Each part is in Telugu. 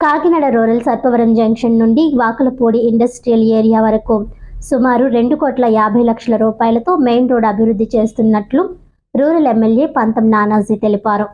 కాకినాడ రూరల్ సర్పవరం జంక్షన్ నుండి వాకలపూడి ఇండస్ట్రియల్ ఏరియా వరకు సుమారు రెండు కోట్ల యాభై లక్షల రూపాయలతో మెయిన్ రోడ్ అభివృద్ధి చేస్తున్నట్లు రూరల్ ఎమ్మెల్యే పంతం నానాజీ తెలిపారు.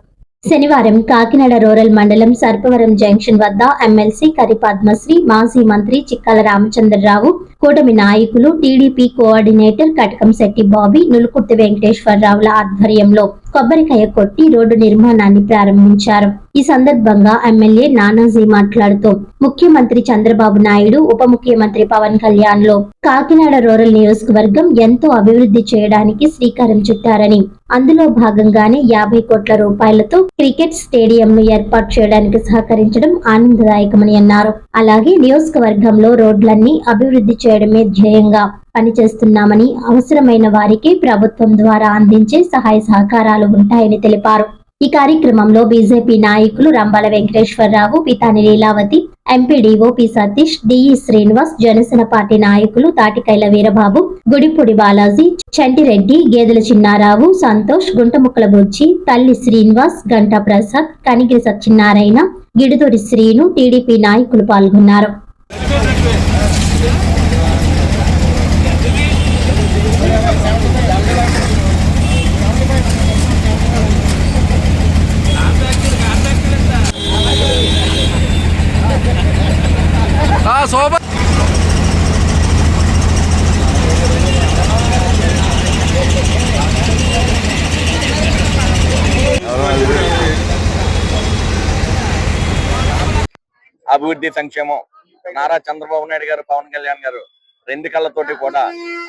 శనివారం కాకినాడ రూరల్ మండలం సర్పవరం జంక్షన్ వద్ద ఎమ్మెల్సీ కరిపద్మశ్రీ మాజీ మంత్రి చిక్కల రామచంద్రరావు కూటమి నాయకులు టీడీపీ కోఆర్డినేటర్ కటకంశెట్టి బాబీ నులుకుర్తి వెంకటేశ్వరరావుల ఆధ్వర్యంలో కొబ్బరికాయ కొట్టి రోడ్డు నిర్మాణాన్ని ప్రారంభించారు. ఈ సందర్భంగా ఎమ్మెల్యే నానాజీ మాట్లాడుతూ ముఖ్యమంత్రి చంద్రబాబు నాయుడు ఉప ముఖ్యమంత్రి పవన్ కళ్యాణ్లో కాకినాడ రూరల్ నియోజకవర్గం ఎంతో అభివృద్ధి చేయడానికి శ్రీకారం చుట్టారని అందులో భాగంగానే యాభై కోట్ల రూపాయలతో క్రికెట్ స్టేడియం ను ఏర్పాటు చేయడానికి సహకరించడం ఆనందదాయకమని అన్నారు. అలాగే నియోజకవర్గంలో రోడ్లన్నీ అభివృద్ధి చేయడమే ధ్యేయంగా పనిచేస్తున్నామని అవసరమైన వారికి ప్రభుత్వం ద్వారా అందించే సహాయ సహకారాలు ఉంటాయని తెలిపారు. ఈ కార్యక్రమంలో బీజేపీ నాయకులు Rambala Venkateswararao Pithani Leelavathi MPDO P Satish DE Srinivas Janasena party నాయకులు తాటికైల వీరబాబు గుడిపూడి బాలాజీ చంటిరెడ్డి గేదెల చిన్నారావు సంతోష్ గుంటముక్కల బుజ్జి తల్లి శ్రీనివాస్ గంటా ప్రసాద్ కనిగిరి సత్యనారాయణ గిడుదూరి శ్రీను టీడీపీ నాయకులు పాల్గొన్నారు ఆ సూపర్ అభివృద్ధి సంక్షేమం. నారా చంద్రబాబు నాయుడు గారు పవన్ కళ్యాణ్ గారు రెండు కళ్ళతోటి కూడా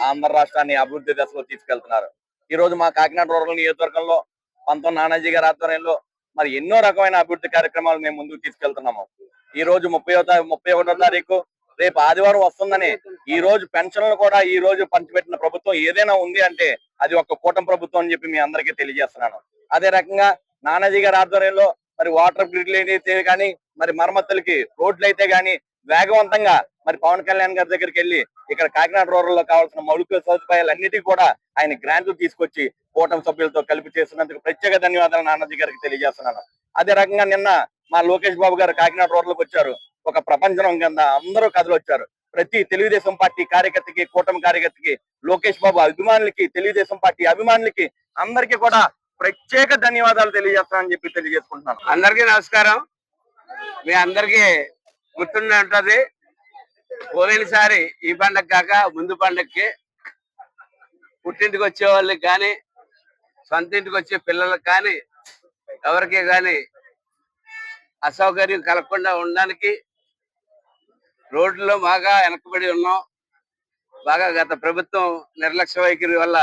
ఆంధ్ర రాష్ట్రాన్ని అభివృద్ధి దశలో తీసుకెళ్తున్నారు. ఈ రోజు మా కాకినాడ రూరల్ నియోజకవర్గంలో పంతం నానాజీ గారి ఆధ్వర్యంలో మరి ఎన్నో రకమైన అభివృద్ధి కార్యక్రమాలు మేము ముందుకు తీసుకెళ్తున్నాము. ఈ రోజు ముప్పై ముప్పై ఒకటో తారీఖు రేపు ఆదివారం వస్తుందని ఈ రోజు పెన్షన్లు కూడా ఈ రోజు పంచిపెట్టిన ప్రభుత్వం ఏదైనా ఉంది అంటే అది ఒక కూటమి ప్రభుత్వం అని చెప్పి మీ అందరికీ తెలియజేస్తున్నాను. అదే రకంగా నానాజీ గారి ఆధ్వర్యంలో మరి వాటర్ గ్రిడ్లు అయితే కానీ మరి మరమ్మతులకి రోడ్లు అయితే గాని వేగవంతంగా మరి పవన్ కళ్యాణ్ గారి దగ్గరికి వెళ్ళి ఇక్కడ కాకినాడ రూరల్లో కావాల్సిన మౌలిక సదుపాయాలన్నిటికీ కూడా ఆయన గ్రాంట్లు తీసుకొచ్చి కూటమి సభ్యులతో కలిపి చేసినందుకు ప్రత్యేక ధన్యవాదాలు నాన్నజీ గారికి తెలియజేస్తున్నాను. అదే రకంగా నిన్న మా లోకేష్ బాబు గారు కాకినాడ రోడ్లకు వచ్చారు. ఒక ప్రపంచం కింద అందరూ కథలు వచ్చారు. ప్రతి తెలుగుదేశం పార్టీ కార్యకర్తకి కూటమి కార్యకర్తకి లోకేష్ బాబు అభిమానులకి తెలుగుదేశం పార్టీ అభిమానులకి అందరికీ కూడా ప్రత్యేక ధన్యవాదాలు తెలియజేస్తానని చెప్పి తెలియజేసుకుంటున్నాను. అందరికీ నమస్కారం. మీ అందరికీ గుర్తుండే ఉంటది పోయినసారి ఈ పండగ కాక ముందు పండగకి పుట్టింటికి వచ్చే వాళ్ళకి కానీ సొంత ఇంటికి వచ్చే పిల్లలకు కానీ ఎవరికి కానీ అసౌకర్యం కలగకుండా ఉండడానికి రోడ్లలో బాగా వెనకబడి ఉన్నాం. బాగా గత ప్రభుత్వం నిర్లక్ష్య వైఖరి వల్ల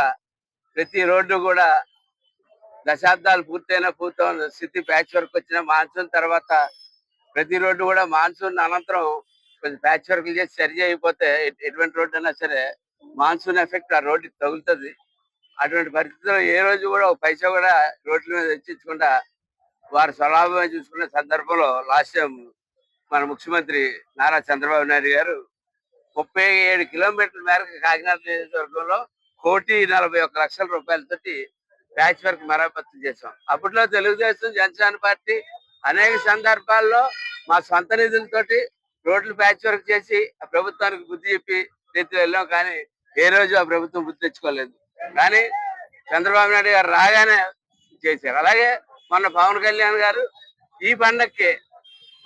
ప్రతి రోడ్డు కూడా దశాబ్దాలు పూర్తయినా పూర్తయిన స్థితి ప్యాచ్ వర్క్ వచ్చిన మాన్సూన్ తర్వాత ప్రతి రోడ్డు కూడా మాన్సూన్ అనంతరం కొంచెం ప్యాచ్ వర్క్ చేసి సరి అయిపోతే ఎటువంటి రోడ్డు అయినా సరే మాన్సూన్ ఎఫెక్ట్ ఆ రోడ్డుకి తగులుతుంది. అటువంటి పరిస్థితుల్లో ఏ రోజు కూడా ఒక పైసా కూడా రోడ్ల మీద తెచ్చించకుండా వారు స్వలాభమే చూసుకునే సందర్భంలో లాస్ట్ టైం మన ముఖ్యమంత్రి నారా చంద్రబాబు నాయుడు గారు ముప్పై ఏడు కిలోమీటర్ల మేరకు కాకినాడ నియోజకవర్గంలో కోటి నలభై ఒక్క లక్షల రూపాయలతోటి ప్యాచ్ వర్క్ మరమ్మతులు చేసాం అప్పట్లో తెలుగుదేశం జనసేన పార్టీ అనేక సందర్భాల్లో మా సొంత నిధులతోటి రోడ్లు ప్యాచ్ వర్క్ చేసి ఆ ప్రభుత్వానికి బుద్ధి చెప్పి రీతిలో వెళ్ళాం కానీ ఏ రోజు ఆ ప్రభుత్వం బుద్ధి తెచ్చుకోలేదు. కానీ చంద్రబాబు నాయుడు గారు రాగానే చేశారు. అలాగే మొన్న పవన్ కళ్యాణ్ గారు ఈ పండక్కి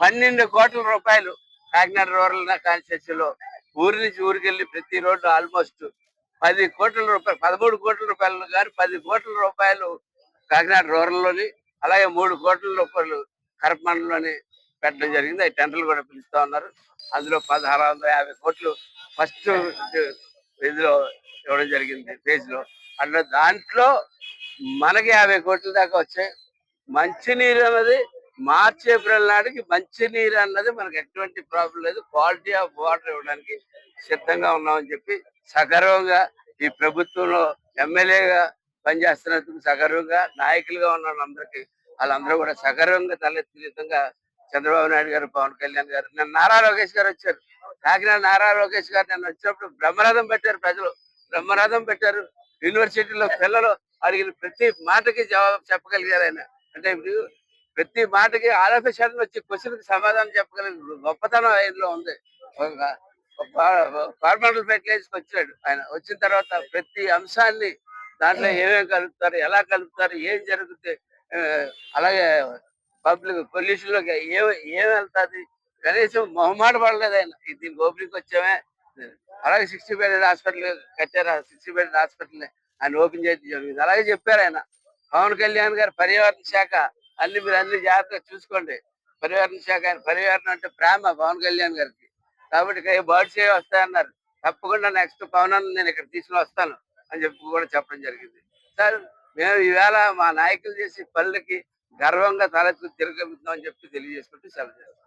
పన్నెండు కోట్ల రూపాయలు కాకినాడ రూరల్ కాన్స్టిట్యూన్సీలో ఊరి నుంచి ఊరికి వెళ్ళి ప్రతి రోడ్డు ఆల్మోస్ట్ పది కోట్ల రూపాయలు పదమూడు కోట్ల రూపాయలు కానీ పది కోట్ల రూపాయలు కాకినాడ రూరల్లోని అలాగే మూడు కోట్ల రూపాయలు కరపమండలోని పెట్టడం జరిగింది. అవి టెండర్లు కూడా పిలుస్తా ఉన్నారు. అందులో పదహారు వందల యాభై కోట్లు ఫస్ట్ ఇదిలో ఇవ్వడం జరిగింది. ఫేజ్లో అట్లా దాంట్లో మనకి యాభై కోట్ల దాకా వచ్చాయి. మంచినీరు అన్నది మార్చి ఏప్రిల్ నాటికి మంచినీరు అన్నది మనకు ఎటువంటి ప్రాబ్లం లేదు. క్వాలిటీ ఆఫ్ వాటర్ ఇవ్వడానికి సిద్ధంగా ఉన్నామని చెప్పి సగర్వంగా ఈ ప్రభుత్వంలో ఎమ్మెల్యేగా పనిచేస్తున్నందుకు సగర్వంగా నాయకులుగా ఉన్న వాళ్ళందరికీ వాళ్ళందరూ కూడా సగర్వంగా తలెత్తి విధంగా చంద్రబాబు నాయుడు గారు పవన్ కళ్యాణ్ గారు నిన్న నారా లోకేష్ గారు వచ్చారు. కాకినాడ నారా లోకేష్ గారు నిన్న వచ్చినప్పుడు బ్రహ్మరథం పెట్టారు ప్రజలు. బ్రహ్మరథం పెట్టారు. యూనివర్సిటీలో పిల్లలు అడిగిన ప్రతి మాటకి జవాబు చెప్పగలిగారు ఆయన. అంటే ఇప్పుడు ప్రతి మాటకి ఆలోచన శాతం వచ్చి క్వశ్చన్కి సమాధానం చెప్పగలిగిన గొప్పతనం ఆయనలో ఉంది. ఫార్మల్ ఫెర్టిలైజర్కి వచ్చాడు ఆయన. వచ్చిన తర్వాత ప్రతి అంశాన్ని దాంట్లో ఏమేమి కలుపుతారు ఎలా కలుపుతారు ఏం జరుగుతుంది అలాగే పబ్లిక్ పొల్యూషన్ ఏ ఏం ఏం వెళ్తాది? కనీసం మొహమాట పడలేదు ఆయన. ఇది దీనికి ఓపెనింగ్ వచ్చామే. అలాగే సిక్స్టీ బెడ్ హాస్పిటల్ కట్టారు. సిక్స్టీ బెడ్ హాస్పిటల్ ఆయన ఓపెన్ చేయడం జరిగింది. అలాగే చెప్పారు ఆయన. పవన్ కళ్యాణ్ గారు పర్యావరణ శాఖ. అన్ని మీరు అన్ని జాగ్రత్తగా చూసుకోండి. పర్యావరణ శాఖ ఆయన పర్యావరణం అంటే ప్రేమ పవన్ కళ్యాణ్ గారికి. కాబట్టి బర్డ్స్ ఏ వస్తాయన్నారు. తప్పకుండా నెక్స్ట్ పవన్ నేను ఇక్కడ తీసుకుని వస్తాను అని చెప్పి కూడా చెప్పడం జరిగింది. సార్ మేము ఈవేళ మా నాయకులు చేసే పనులకి గర్వంగా తలెత్తు తిరగలుగుతున్నాం అని చెప్పి తెలియజేసుకుంటూ సెలవు